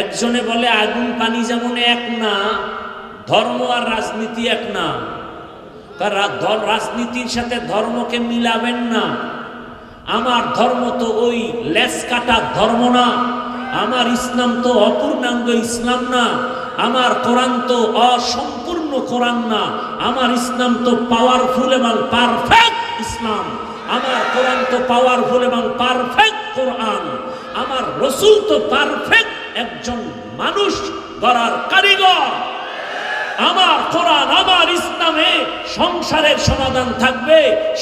একজনে বলে, আগুন পানি যেমন এক না, ধর্ম আর রাজনীতি এক না। তার রাজনীতির সাথে ধর্মকে মিলাবেন না। আমার ধর্ম তো ওই লেস কাটা ধর্ম না। আমার ইসলাম তো অপূর্ণাঙ্গ ইসলাম না। আমার কোরআন তো অসম্পূর্ণ কোরআন না। আমার ইসলাম তো পাওয়ারফুল এবং পারফেক্ট ইসলাম। আমার কোরআন তো পাওয়ারফুল এবং পারফেক্ট কোরআন। আমার রসুল তো পারফেক্ট একজন মানুষ গড়ার কারিগর। আমার কোরআন আমার ইসলামে সংসারের সমাধান থাকবে,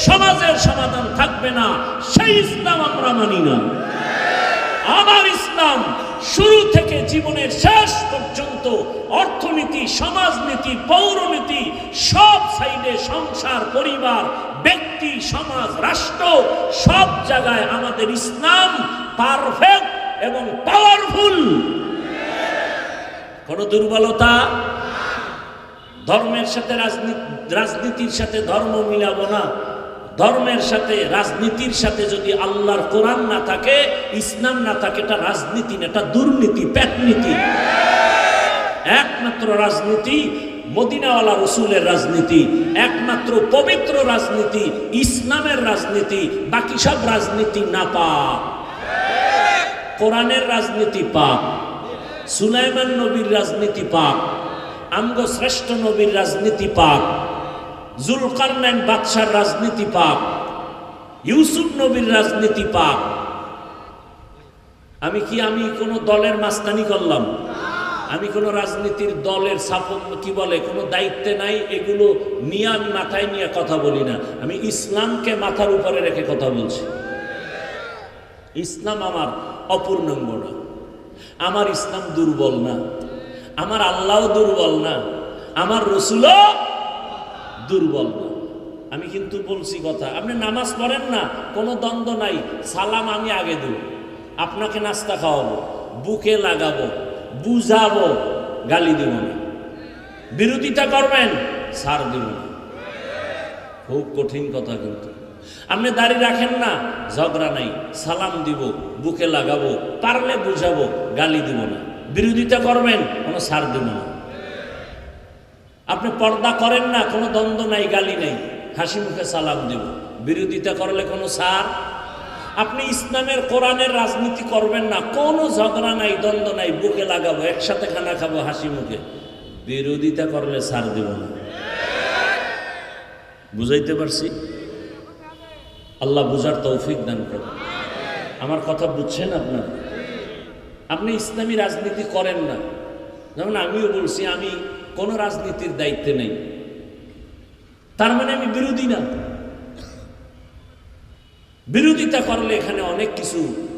সমাজের সমাধান থাকবে না, সেই ইসলাম আমরা মানি না। আমার ইসলাম শুরু থেকে জীবনের শেষ পর্যন্ত অর্থনীতি, সমাজনীতি, পৌরনীতি, সব সাইডে সংসার, পরিবার, ব্যক্তি, সমাজ, রাষ্ট্র, সব জায়গায় আমাদের ইসলাম পারফেক্ট এবং পাওয়ারফুল কোনো দুর্বলতা? ধর্মের সাথে রাজনীতির সাথে ধর্ম মিলাবো না। ধর্মের সাথে, রাজনীতির সাথে যদি আল্লাহর কোরআন না থাকে, ইসলাম না থাকে, এটা রাজনীতি না, এটা দুর্নীতি প্যাটনীতি একমাত্র রাজনীতি মদিনাওয়ালা রসুলের রাজনীতি, একমাত্র পবিত্র রাজনীতি ইসলামের রাজনীতি, বাকি সব রাজনীতি না পাক কোরআনের রাজনীতি পাক সুলাইমান নবীর রাজনীতি পাক আমগ শ্রেষ্ঠ নবীর রাজনীতি পাক জুলকারনাইন বাদশার রাজনীতি পাক ইউসুফ নবীর রাজনীতি পাক আমি কি আমি কোনো দলের মাস্তানি করলাম? আমি কোনো রাজনীতির দলের সাপোর্ট কি বলে, কোনো দায়িত্বে নাই, এগুলো নিয়ে আমি মাথায় নিয়ে কথা বলি না। আমি ইসলামকে মাথার উপরে রেখে কথা বলছি। ইসলাম আমার অপূর্ণাঙ্গ না আমার ইসলাম দুর্বল না, আমার আল্লাহও দুর্বল না, আমার রসুলও দুর্বল না। আমি কিন্তু বলছি কথা, আপনি নামাজ পড়েন না, কোনো দ্বন্দ্ব নাই, সালাম আমি আগে দেব, আপনাকে নাস্তা খাওয়াবো, বুকে লাগাবো, বুঝাবো, গালি দেব না। বিরোধিতা করবেন সার দেব না। খুব কঠিন কথা কিন্তু। আপনি দাঁড়িয়ে রাখেন না, ঝগড়া নাই, সালাম দিব, বুকে লাগাবো, পারলে বুঝাবো, গালি দিব না। বিরোধিতা করবেন, কোনো সার দিব না। আপনি পর্দা করেন না, কোনো দ্বন্দ্ব নাই, গালি নাই, হাসি মুখে সালাম দেব। বিরোধিতা করলে কোনো সার আপনি ইসলামের কোরআনের রাজনীতি করবেন না, কোনো ঝগড়া নাই, দ্বন্দ্ব নাই, বুকে লাগাবো, একসাথে খানা খাব, হাসি মুখে। বিরোধিতা করলে সার দেব না। বুঝাইতে পারছি? আল্লাহ বুঝার তৌফিক দান করে আমার কথা বুঝছেন আপনার? আপনি ইসলামী রাজনীতি করেন না। যেমন আমিও বলছি, আমি কোনো রাজনীতির দায়িত্বে নেই। তার মানে আমি বিরোধী না। বিরোধিতা করলে এখানে অনেক কিছু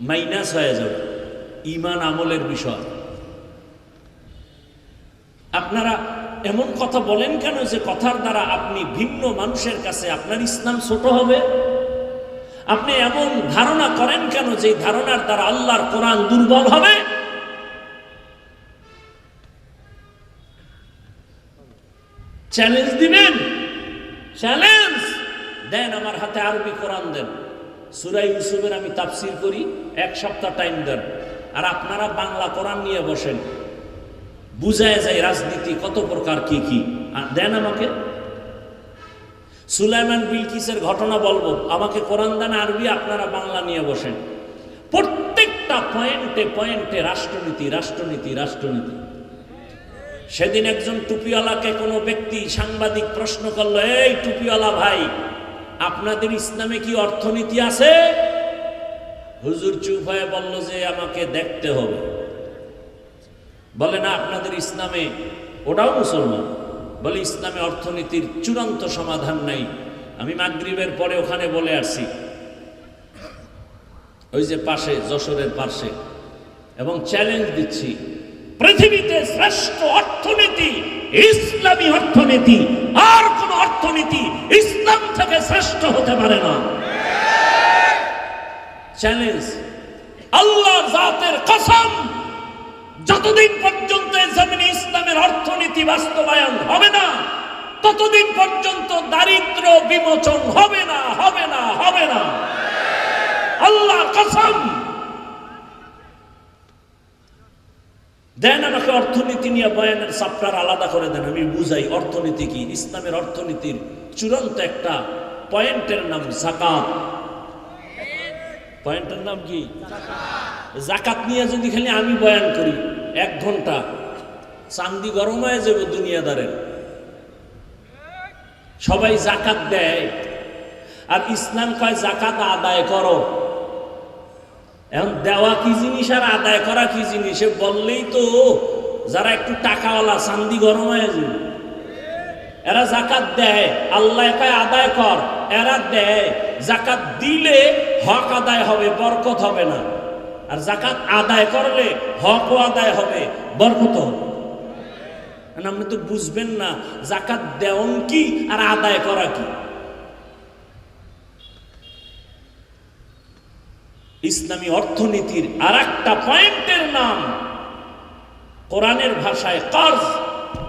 মাইনাস হয়ে যাবে। ইমান আমলের বিষয়। আপনারা এমন কথা বলেন কেন যে কথার দ্বারা আপনি ভিন্ন মানুষের কাছে আপনার ইসলাম ছোট হবে? আপনি এমন ধারণা করেন কেন যে ধারণার দ্বারা আল্লাহর কোরআন দুর্বল হবে? চ্যালেঞ্জ দিবেন। চ্যালেঞ্জ দেন আমার হাতে আরবি কোরআন দেন। সুরাই ইউসুফের আমি তাফসির করি, এক সপ্তাহ টাইম দেন। আর আপনারা বাংলা কোরআন নিয়ে বসেন। বুঝায় যায় রাজনীতি, কত প্রকার কি কি। দেন আমাকে। সুলাইমান বিলকিসের ঘটনা বলব। আমাকে কোরআন, দেন, আরবি আপনারা বাংলা নিয়ে বসেন। প্রত্যেকটা পয়েন্টে পয়েন্টে রাষ্ট্রনীতি রাষ্ট্রনীতি রাষ্ট্রনীতি। সেদিন একজন টুপিওয়ালাকে কোনো ব্যক্তি সাংবাদিক প্রশ্ন করল, এই টুপিওয়ালা ভাই, আপনাদের ইসলামে কি অর্থনীতি আছে? হুজুর চুপ হয়ে বলল যে, আমাকে দেখতে হবে। বলে, না, আপনাদের ইসলামে, ওটাও মুসলমান। বলে, ইসলামে অর্থনীতির চূড়ান্ত সমাধান নাই। আমি মাগরিবের পরে ওখানে বলে আসছি ওই যে পাশে, যশোরের পাশে। এবং চ্যালেঞ্জ দিচ্ছি। পৃথিবীতে শ্রেষ্ঠ অর্থনীতি, ইসলামী অর্থনীতি, আর কোন অর্থনীতি ইসলাম থেকে শ্রেষ্ঠ হতে পারে না। চ্যালেঞ্জ আল্লাহ জাতের কসম যতদিন পর্যন্ত জমিনে ইসলামের অর্থনীতি বাস্তবায়ন হবে না, ততদিন পর্যন্ত দারিদ্র বিমোচন হবে না হবে না হবে না। আল্লাহ কসম। দেন আমাকে অর্থনীতি নিয়ে বয়ানের চাপ্টার আলাদা করে দেন, আমি বুঝাই অর্থনীতি কি? ইসলামের অর্থনীতির চূড়ান্ত একটা পয়েন্টের নাম জাকাত পয়েন্টের নাম কি? জাকাত নিয়ে যদি খালি আমি বয়ান করি এক ঘণ্টা। চান্দি গরম হয়ে যাবে দুনিয়াদারের। সবাই জাকাত দেয়। আর ইসলাম কয়, জাকাত আদায় করো। এখন দেওয়া কি জিনিস আর আদায় করা কি জিনিস? বললেই তো যারা একটু টাকাওয়ালা, চান্দি গরম হয়ে যাবে এরা জাকাত দেয়। আল্লাহ কয়, আদায় কর। এরা দেয়। জাকাত দিলে হক আদায় হবে, বরকত হবে না। আর জাকাত আদায় করলে হকও আদায় হবে, বরকত হবে। আপনি তো বুঝবেন না জাকাত দেওয়ন কি আর আদায় করা কি? ইসলামী অর্থনীতির আর একটা পয়েন্টের নাম কোরআনের ভাষায় কর্জ,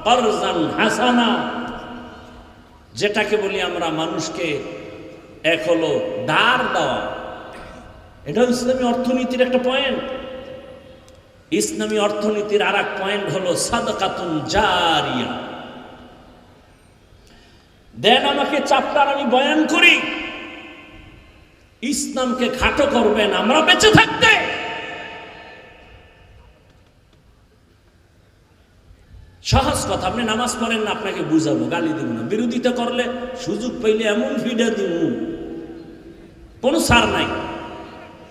কর্জান হাসানা, যেটাকে বলি আমরা মানুষকে এক হলো দাঁড় দেওয়া। এটাও ইসলামী অর্থনীতির একটা পয়েন্ট ইসলামী অর্থনীতির আর এক পয়েন্ট হলো সাদকাতুন জারিয়া। দেন আমাকে চাপটার আমি বয়ান করি। ইসলামকে খাটো করবেন, আমরা বেঁচে থাকতে। সহজ কথা, আপনি নামাজ পড়েন না, আপনাকে বুঝাবো, গালি দিব না। বিরোধিতা করলে সুযোগ পাইলে এমন ফিডে দিব কোনো সার নাই।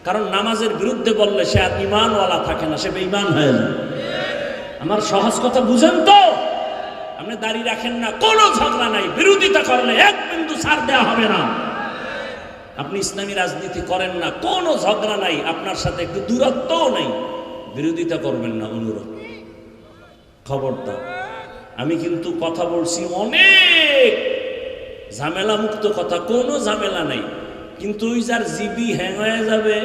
কারণ নামাজের বিরুদ্ধে বললে সে আর ইমানওয়ালা থাকে না, সে বেঈমান হয়ে যায় আমার সহজ কথা বুঝেন তো? আপনি দাঁড়িয়ে রাখেন না, কোনো ঝগড়া নাই, বিরোধিতা করলে এক বিন্দু সার দেওয়া হবে না। আপনি ইসলামী রাজনীতি করেন না, কোনো ঝগড়া নাই, আপনার সাথে একটু দূরত্বও নাই। বিরোধিতা করবেন না, অনুরোধ। খবরদার। আমি কিন্তু কথা বলছি অনেক ঝামেলা মুক্ত কথা, কোনো ঝামেলা নাই। কিন্তু ওই যার জিবি হ্যাং হয়ে যাবে,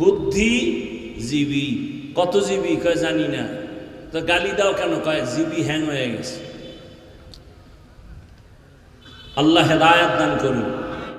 বুদ্ধি জিবি, কত জিবি কয় জানি না, তো গালি দাও কেন, কয় জিবি হ্যাং হয়ে গেছে। আল্লাহ হেদায়াত দান করুন।